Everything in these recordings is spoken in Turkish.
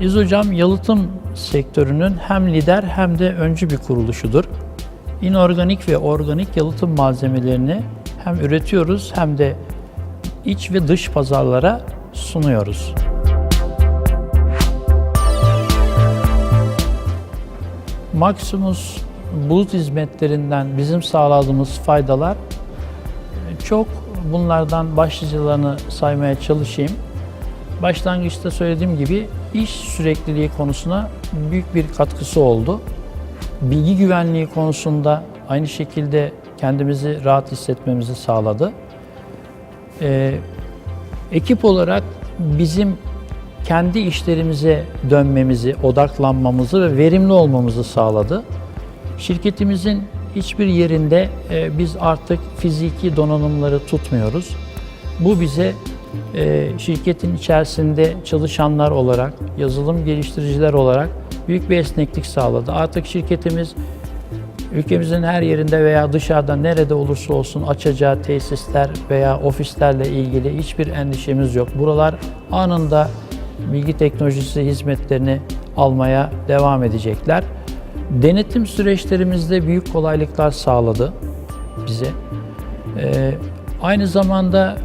Biz hocam yalıtım sektörünün hem lider hem de öncü bir kuruluşudur. İnorganik ve organik yalıtım malzemelerini hem üretiyoruz hem de iç ve dış pazarlara sunuyoruz. Maximus bulut hizmetlerinden bizim sağladığımız faydalar çok. Bunlardan başlıcalarını saymaya çalışayım. Başlangıçta söylediğim gibi iş sürekliliği konusuna büyük bir katkısı oldu. Bilgi güvenliği konusunda aynı şekilde kendimizi rahat hissetmemizi sağladı. Ee, ekip olarak bizim kendi işlerimize dönmemizi, odaklanmamızı ve verimli olmamızı sağladı. Şirketimizin hiçbir yerinde e, biz artık fiziki donanımları tutmuyoruz. Bu bize şirketin içerisinde çalışanlar olarak, yazılım geliştiriciler olarak büyük bir esneklik sağladı. Artık şirketimiz ülkemizin her yerinde veya dışarıda nerede olursa olsun açacağı tesisler veya ofislerle ilgili hiçbir endişemiz yok. Buralar anında bilgi teknolojisi hizmetlerini almaya devam edecekler. Denetim süreçlerimizde büyük kolaylıklar sağladı bize. Ee, aynı zamanda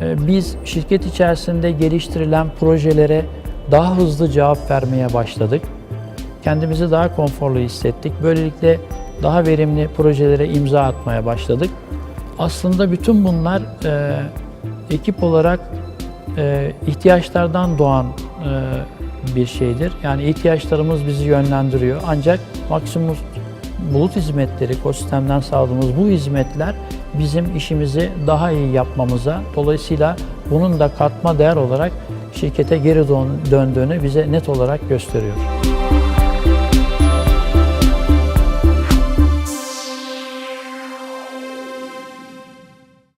biz şirket içerisinde geliştirilen projelere daha hızlı cevap vermeye başladık. Kendimizi daha konforlu hissettik. Böylelikle daha verimli projelere imza atmaya başladık. Aslında bütün bunlar e, ekip olarak e, ihtiyaçlardan doğan e, bir şeydir. Yani ihtiyaçlarımız bizi yönlendiriyor. Ancak Maximus bulut hizmetleri, ekosistemden sağladığımız bu hizmetler bizim işimizi daha iyi yapmamıza, dolayısıyla bunun da katma değer olarak şirkete geri dön- döndüğünü bize net olarak gösteriyor.